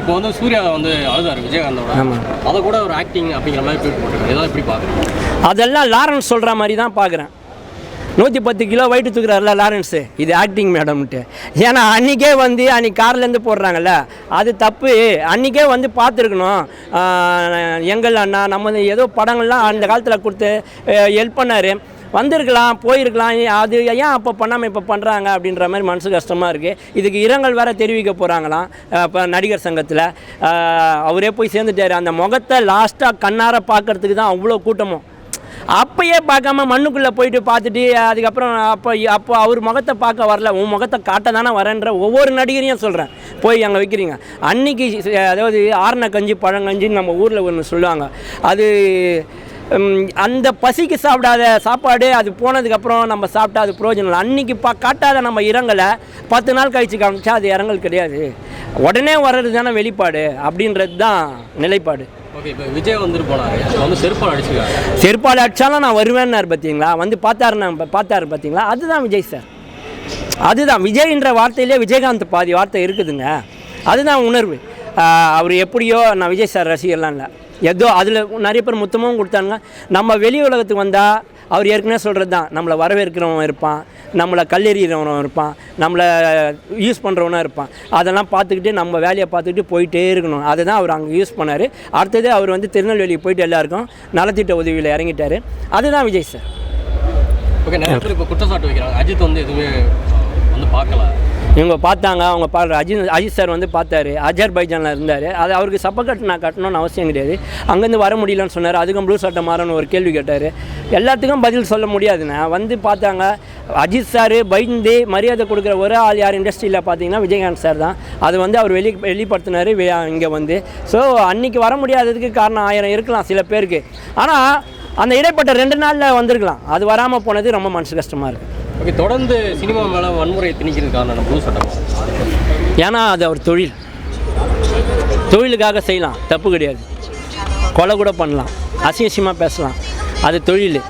இப்போ வந்து சூர்யா வந்து அழுதாரு விஜயகாந்தோட. ஆமாம் அதை கூட ஒரு ஆக்டிங் அப்படிங்கிற மாதிரி ட்வீட் போட்டிருக்காரு ஏதாவது எப்படி பார்க்குறேன் அதெல்லாம் லாரன்ஸ் சொல்கிற மாதிரி தான் பார்க்குறேன். நூற்றி பத்து கிலோ வெயிட் தூக்குறாருல லாரன்ஸு. இது ஆக்டிங் மேடம்ன்ட்டு ஏன்னா அன்றைக்கே வந்து அன்றைக்கி கார்லேருந்து போடுறாங்கல்ல. அது தப்பு. அன்றைக்கே வந்து பார்த்துருக்கணும். எங்கள் அண்ணா நம்ம ஏதோ படங்கள்லாம் அந்த காலத்தில் கொடுத்து ஹெல்ப் பண்ணார். வந்திருக்கலாம் போயிருக்கலாம். அது ஏன் அப்போ பண்ணாமல் இப்போ பண்ணுறாங்க அப்படின்ற மாதிரி மனசு கஷ்டமாக இருக்குது இதுக்கு இரங்கல் வேறு தெரிவிக்க போகிறாங்களாம் இப்போ நடிகர் சங்கத்தில். அவரே போய் சேர்ந்துட்டார். அந்த முகத்தை லாஸ்ட்டாக கண்ணார பார்க்கறதுக்கு தான் அவ்வளோ கூட்டமும். அப்பயே பார்க்காம மண்ணுக்குள்ளே போயிட்டு பார்த்துட்டு அதுக்கப்புறம் அப்போ அப்போ அவர் முகத்தை பார்க்க வரல. உன் முகத்தை காட்ட தானே வரேன்ற ஒவ்வொரு நடிகரையும் சொல்கிறேன் போய் அங்கே வைக்கிறீங்க. அன்னைக்கு அதாவது ஆரண கஞ்சி பழங்கஞ்சின்னு நம்ம ஊரில் ஒன்று சொல்லுவாங்க. அது அந்த பசிக்கு சாப்பிடாத சாப்பாடு அது போனதுக்கப்புறம் நம்ம சாப்பிட்டா அது பிரயோஜனம் இல்லை. அன்னைக்கு பா காட்டாத நம்ம இரங்கலை பத்து நாள் கழிச்சு காமிச்சா அது இரங்கல் கிடையாது. உடனே வர்றது தானே வெளிப்பாடு அப்படின்றது தான் நிலைப்பாடு. ஓகே இப்போ விஜய் வந்துட்டு போனாரு. வந்து செருப்பால் அடிச்சிருக்காங்க செருப்பால் அடித்தாலும் நான் வருவேன்னாரு பார்த்தீங்களா வந்து பார்த்தாரு நான் பார்த்தாரு பார்த்தீங்களா அதுதான் விஜய் சார். அதுதான். விஜய்ன்ற வார்த்தையிலே விஜயகாந்த் பாதி வார்த்தை இருக்குதுங்க. அதுதான் உணர்வு. அவர் எப்படியோ நான் விஜய் சார் ரசிகர்லாம் இல்லை. ஏதோ அதில் நிறைய பேர் முத்தமும் கொடுத்தாங்க நம்ம வெளி உலகத்துக்கு வந்தால் அவர் ஏற்கனவே சொல்கிறது தான் நம்மளை வரவேற்கிறவன் இருப்பான். நம்மளை கல்லெறிகிறவனும் இருப்பான். நம்மளை யூஸ் பண்ணுறவனும் இருப்பான். அதெல்லாம் பார்த்துக்கிட்டு நம்ம வேலையை பார்த்துக்கிட்டு போயிட்டே இருக்கணும். அதை தான் அவர் அங்கே யூஸ் பண்ணார். அடுத்தது அவர் வந்து திருநெல்வேலிக்கு போயிட்டு எல்லாருக்கும் நலத்திட்ட உதவியில் இறங்கிட்டார். அதுதான் விஜய் சார். ஓகே நிறைய பேர் இப்போ குற்றச்சாட்டு வைக்கிறாங்க. அஜித் வந்து எதுவுமே வந்து பார்க்கல. இவங்க பார்த்தாங்க அவங்க பாடுற அஜித் அஜித் சார் வந்து பார்த்தாரு அஜர்பைஜானில் இருந்தார். அது அவருக்கு சப்பக்கட்டு நான் கட்டணும்னு அவசியம் கிடையாது. அங்கேருந்து வர முடியலன்னு சொன்னார் அதுக்கும் ப்ளூ சட்டை மாறன்னு ஒரு கேள்வி கேட்டார். எல்லாத்துக்கும் பதில் சொல்ல முடியாதுண்ணே. வந்து பார்த்தாங்க அஜித் சார் பயந்து மரியாதை கொடுக்குற ஒரு ஆள் யார் இண்டஸ்ட்ரியில் பார்த்தீங்கன்னா விஜயகாந்த் சார் தான். அது வந்து அவர் வெளி வெளிப்படுத்தினார் இங்கே வந்து. ஸோ அன்றைக்கி வர முடியாததுக்கு காரணம் ஆயிரம் இருக்கலாம் சில பேருக்கு. ஆனால் அந்த இடைப்பட்ட ரெண்டு நாளில் வந்திருக்கலாம். அது வராமல் போனது ரொம்ப மனசு கஷ்டமாக இருக்குது ஓகே தொடர்ந்து சினிமா மேலே வன்முறையை திணிக்கிறதுக்கான காரணம் ப்ளூ சட்டம் ஏன்னா அது அவர் தொழில். தொழிலுக்காக செய்யலாம். தப்பு கிடையாது. கொலை கூட பண்ணலாம். அசிங்கசியமாக பேசலாம். அது தொழில்.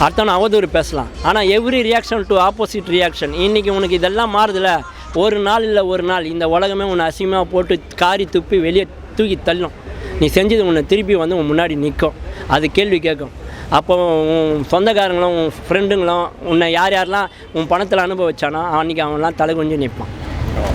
அடுத்தவன் அவதூறு பேசலாம். ஆனால் every reaction to opposite reaction இன்றைக்கி உனக்கு இதெல்லாம் மாறுதில்ல ஒரு நாள் இல்லை ஒரு நாள். இந்த உலகமே உன்னை அசிங்கமாக போட்டு காரி துப்பி வெளியே தூக்கி தள்ளும். நீ செஞ்சது உன்னை திருப்பி வந்து உன் முன்னாடி நிற்கும். அது கேள்வி கேட்கும். அப்போ உன் சொந்தக்காரங்களும் உன் ஃப்ரெண்டுங்களும் உன்னை யார் யாரெல்லாம் உன் பணத்தில் அனுபவிச்சானோ அன்றைக்கி அவன்லாம் தலை கொஞ்சம் நிற்பான்